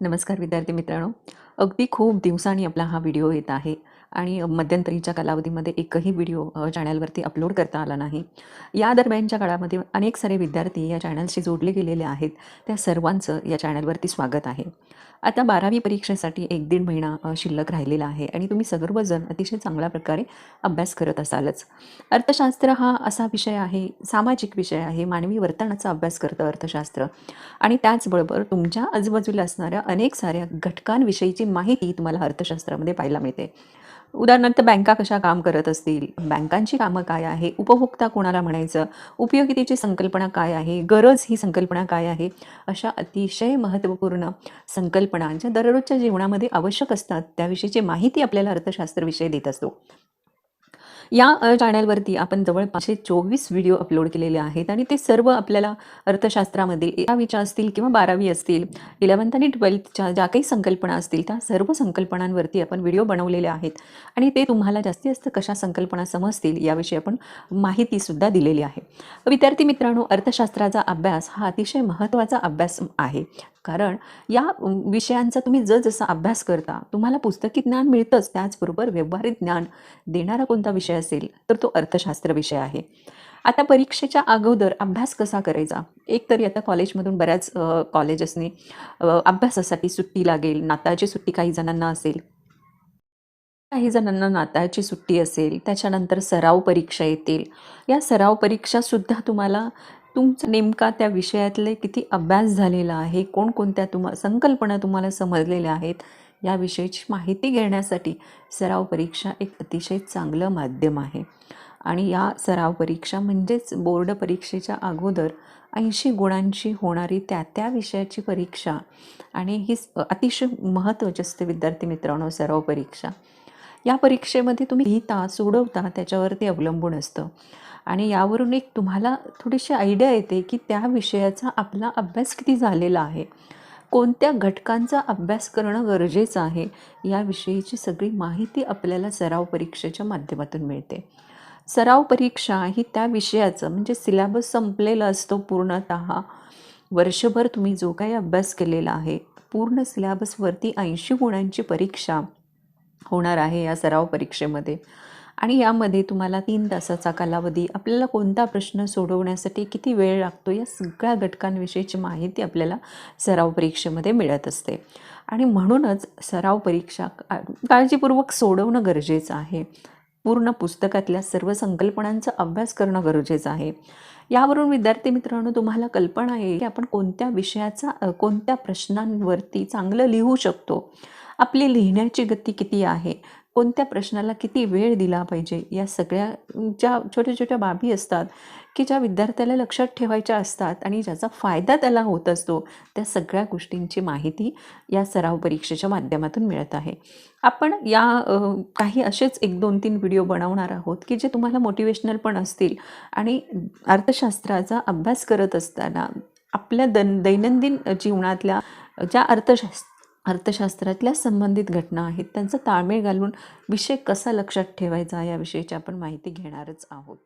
नमस्कार विद्यार्थी मित्रांनो. अगदी खूप दिवसांनी आपला हा व्हिडिओ येत आहे. आणि मध्यंतरीच्या कालावधीमध्ये एकही व्हिडिओ चॅनलवरती अपलोड करता आला नाही. या दरम्यानच्या काळामध्ये अनेक सारे विद्यार्थी या चॅनलशी जोडले गेलेले आहेत. त्या सर्वांचं या चॅनलवरती स्वागत आहे. आता बारावी परीक्षेसाठी एक दीड महिना शिल्लक राहिलेला आहे आणि तुम्ही सर्वजण अतिशय चांगल्या प्रकारे अभ्यास करत असालच. अर्थशास्त्र हा असा विषय आहे सामाजिक विषय आहे मानवी वर्तनाचा अभ्यास करतं अर्थशास्त्र. आणि त्याचबरोबर तुमच्या आजूबाजूला असणाऱ्या अनेक साऱ्या घटकांविषयीची माहिती तुम्हाला अर्थशास्त्रामध्ये पाहायला मिळते. उदाहरणार्थ बँका कशा काम करत असतील? बँकांची कामं काय आहे? उपभोक्ता कोणाला म्हणायचं? उपयोगितेची संकल्पना काय आहे? गरज ही संकल्पना काय आहे? अशा अतिशय महत्त्वपूर्ण संकल्पना ज्या दररोजच्या जीवनामध्ये आवश्यक असतात त्याविषयीची माहिती आपल्याला अर्थशास्त्रविषयी देत असतो. या चॅनलवरती आपण जवळपासशे चोवीस व्हिडिओ अपलोड केलेले आहेत आणि ते सर्व आपल्याला अर्थशास्त्रामध्ये दहावीच्या असतील किंवा बारावी असतील इलेवन्थ आणि ट्वेल्थच्या ज्या काही संकल्पना असतील त्या सर्व संकल्पनांवरती आपण व्हिडिओ बनवलेले आहेत. आणि ते तुम्हाला जास्तीत जास्त कशा संकल्पना समजतील याविषयी आपण माहितीसुद्धा दिलेली आहे. विद्यार्थी मित्रांनो अर्थशास्त्राचा अभ्यास हा अतिशय महत्त्वाचा अभ्यास आहे. कारण या विषयांचा तुम्ही जसजसा अभ्यास करता तुम्हाला पुस्तकी ज्ञान मिळतंच त्याचबरोबर व्यवहारिक ज्ञान देणारा कोणता विषय असेल तर तो अर्थशास्त्र विषय आहे. आता परीक्षेच्या अगोदर अभ्यास कसा करायचा? एक तरी आता कॉलेजमधून बऱ्याच कॉलेजेसनी अभ्यासासाठी सुट्टी लागेल नाताळची सुट्टी काही जणांना असेल. काही जणांना नाताळची सुट्टी असेल त्याच्यानंतर सराव परीक्षा येतील. या सराव परीक्षासुद्धा तुम्हाला तुमचा नेमका त्या विषयातले किती अभ्यास झालेला आहे? कोणकोणत्या तुम्हा संकल्पना तुम्हाला समजलेल्या आहेत? याविषयीची माहिती घेण्यासाठी सराव परीक्षा एक अतिशय चांगलं माध्यम आहे. आणि या सराव परीक्षा म्हणजेच बोर्ड परीक्षेच्या अगोदर ऐंशी गुणांची होणारी त्या त्या विषयाची परीक्षा आणि ही अतिशय महत्त्वाची असते विद्यार्थी मित्रांनो सराव परीक्षा. या परीक्षेमध्ये तुम्ही लिहिता सोडवता त्याच्यावरती अवलंबून असतं. आणि यावरून एक तुम्हाला थोडीशी आयडिया येते की त्या विषयाचा आपला अभ्यास किती झालेला आहे. कोणत्या घटकांचा अभ्यास करणं गरजेचं आहे याविषयीची सगळी माहिती आपल्याला सराव परीक्षेच्या माध्यमातून मिळते. सराव परीक्षा ही त्या विषयाचं म्हणजे सिलॅबस संपलेला असतो पूर्णत. वर्षभर तुम्ही जो काही अभ्यास केलेला आहे पूर्ण सिलॅबसवरती ऐंशी गुणांची परीक्षा होणार आहे या सराव परीक्षेमध्ये. आणि यामध्ये तुम्हाला तीन तासाचा कालावधी आपल्याला कोणता प्रश्न सोडवण्यासाठी किती वेळ लागतो या सगळ्या घटकांविषयीची माहिती आपल्याला सराव परीक्षेमध्ये मिळत असते. आणि म्हणूनच सराव परीक्षा काळजीपूर्वक सोडवणं गरजेचं आहे. पूर्ण पुस्तकातल्या सर्व संकल्पनांचा अभ्यास करणं गरजेचं आहे. यावरून विद्यार्थी मित्रांनो तुम्हाला कल्पना येईल की आपण कोणत्या विषयाचा कोणत्या प्रश्नांवरती चांगलं लिहू शकतो. आपली लिहिण्याची गती किती आहे? कोणत्या प्रश्नाला किती वेळ दिला पाहिजे? या सगळ्या ज्या छोट्या छोट्या बाबी असतात की ज्या विद्यार्थ्याला लक्षात ठेवायच्या असतात आणि ज्याचा फायदा त्याला होत असतो त्या सगळ्या गोष्टींची माहिती या सराव परीक्षेच्या माध्यमातून मिळत आहे. आपण या काही असेच एक दोन तीन व्हिडिओ बनवणार आहोत की जे तुम्हाला मोटिवेशनल पण असतील आणि अर्थशास्त्राचा अभ्यास करत असताना आपल्या दन दैनंदिन जीवनातल्या ज्या अर्थशास्त्र अर्थशास्त्रातल्या संबंधित घटना आहेत त्यांचा ताळमेळ घालून विषय कसा लक्षात ठेवायचा याविषयीची आपण माहिती घेणारच आहोत.